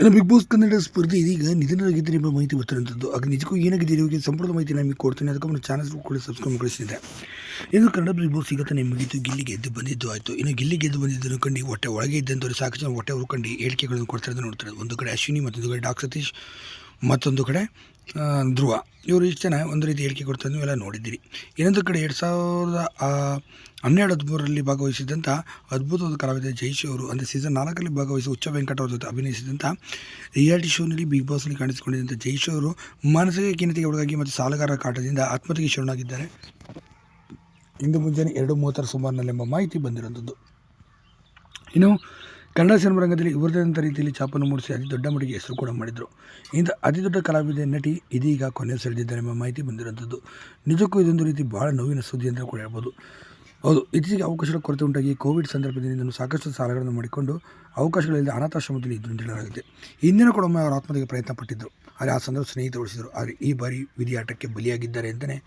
ಇನ್ನು big boss Kannada ಸ್ಪರ್ಧೆ ಇದೀಗ ನಿಧನರಾಗಿದ್ದರೆ ಎಂಬ ಮಾಹಿತಿ ಬರ್ತಿರುವಂಥದ್ದು ಆಗ ನಿಜಕ್ಕೂ ಏನಾಗಿದೆ ನಿಮಗೆ ಸಂಪೂರ್ಣ ಮಾಹಿತಿ ನಿಮಗೆ ಕೊಡ್ತೀನಿ. ಅದಕ್ಕೆ ಒಂದು ಚಾನಲ್ ಕೂಡ ಸಬ್ಸ್ಕ್ರೈಬ್ ಕಳಿಸಿದೆ ಇನ್ನು ಕನ್ನಡ ಬಿಗ್ ಬಾಸ್ ಈಗ ತಾನೇ ಮುಗಿತು ಗಿಲ್ಲಿ ಗೆದ್ದು ಬಂದಿದ್ದು ಆಯಿತು. ಇನ್ನು ಗಿಲ್ಲಿ ಗೆದ್ದು ಬಂದಿದ್ದನ್ನು ಕಂಡು ಹೊಟ್ಟೆ ಒಳಗೆ ಇದ್ದಂಥವ್ರು ಸಾಕು ಜನ ಹೊಟ್ಟೆ ಹುರ್ಕೊಂಡು ಹೇಳಿಕೆಗಳನ್ನು ಕೊಡ್ತಾ ಇರೋದು. ನೋಡ್ತಾರೆ ಒಂದು ಕಡೆ ಅಶ್ವಿನಿ ಮತ್ತೊಂದು ಕಡೆ ಡಾಕ್ ಸತೀಶ್. ಮತ್ತೊಂದು ಕಡೆ ಧ್ರುವ. ಇವರು ಇಷ್ಟು ಜನ ಒಂದು ರೀತಿ ಹೇಳಿಕೆ ಕೊಡ್ತಾ ನೀವೆಲ್ಲ ನೋಡಿದ್ದೀರಿ. ಇನ್ನೊಂದು ಕಡೆ ಎರಡು ಸಾವಿರದ ಹನ್ನೆರಡು ಹದಿಮೂರರಲ್ಲಿ ಭಾಗವಹಿಸಿದಂಥ ಅದ್ಭುತವಾದ ಕಲಾವಿದ ಜೈಶಿ ಅವರು, ಅಂದರೆ ಸೀಸನ್ ನಾಲ್ಕರಲ್ಲಿ ಭಾಗವಹಿಸಿ ಉಚ್ಚ ವೆಂಕಟ ಅವರ ಜೊತೆ ಅಭಿನಯಿಸಿದಂಥ ರಿಯಾಲಿಟಿ ಶೋನಲ್ಲಿ ಬಿಗ್ ಬಾಸ್ನಲ್ಲಿ ಕಾಣಿಸಿಕೊಂಡಿದ್ದಂಥ ಜೈಶಿ ಅವರು ಮಾನಸಿಕ ಖಿನ್ನತೆಗೆ ಒಳಗಾಗಿ ಮತ್ತು ಸಾಲಗಾರರ ಕಾಟದಿಂದ ಆತ್ಮಹತ್ಯೆಗೆ ಶರಣಾಗಿದ್ದಾರೆ. ಇಂದು ಮುಂಜಾನೆ ಎರಡು ಮೂವತ್ತರ ಸುಮಾರಿನಲ್ಲೆಂಬ ಮಾಹಿತಿ ಬಂದಿರುವಂಥದ್ದು ಇನ್ನು ಕನ್ನಡ ಸಿನಿಮಾ ರಂಗದಲ್ಲಿ ಇವರದಂಥ ರೀತಿಯಲ್ಲಿ ಛಾಪನ್ನು ಮೂಡಿಸಿ ಅತಿ ದೊಡ್ಡ ಮಟ್ಟಿಗೆ ಹೆಸರು ಕೂಡ ಮಾಡಿದರು. ಇಂಥ ಅತಿ ದೊಡ್ಡ ಕಲಾವಿದ, ನಟಿ ಇದೀಗ ಕೊನೆ ಸೆಳೆದಿದ್ದಾರೆ ಎಂಬ ಮಾಹಿತಿ ಬಂದಿರುವಂಥದ್ದು. ನಿಜಕ್ಕೂ ಇದೊಂದು ರೀತಿ ಭಾಳ ನೋವಿನ ಸುದ್ದಿ ಅಂತ ಕೂಡ ಹೇಳ್ಬೋದು. ಹೌದು, ಇತ್ತೀಚೆಗೆ ಅವಕಾಶಗಳ ಕೊರತೆ ಉಂಟಾಗಿ ಕೋವಿಡ್ ಸಂದರ್ಭದಿಂದ ಸಾಕಷ್ಟು ಸಾಲಗಳನ್ನು ಮಾಡಿಕೊಂಡು ಅವಕಾಶಗಳಿಲ್ಲದೆ ಅನಾಥಾಶ್ರಮದಲ್ಲಿ ಇದ್ದು ಹೇಳಲಾಗಿದೆ. ಹಿಂದಿನ ಕೂಡ ಒಮ್ಮೆ ಅವರ ಆತ್ಮಹತ್ಯೆಗೆ ಪ್ರಯತ್ನ ಪಟ್ಟಿದ್ದರು ಆದರೆ ಆ ಸಂದರ್ಭ ಸ್ನೇಹಿತ ಉಳಿಸಿದರು. ಆದರೆ ಈ ಬಾರಿ ವಿಧಿಯಾಟಕ್ಕೆ ಬಲಿಯಾಗಿದ್ದಾರೆ ಅಂತಲೇ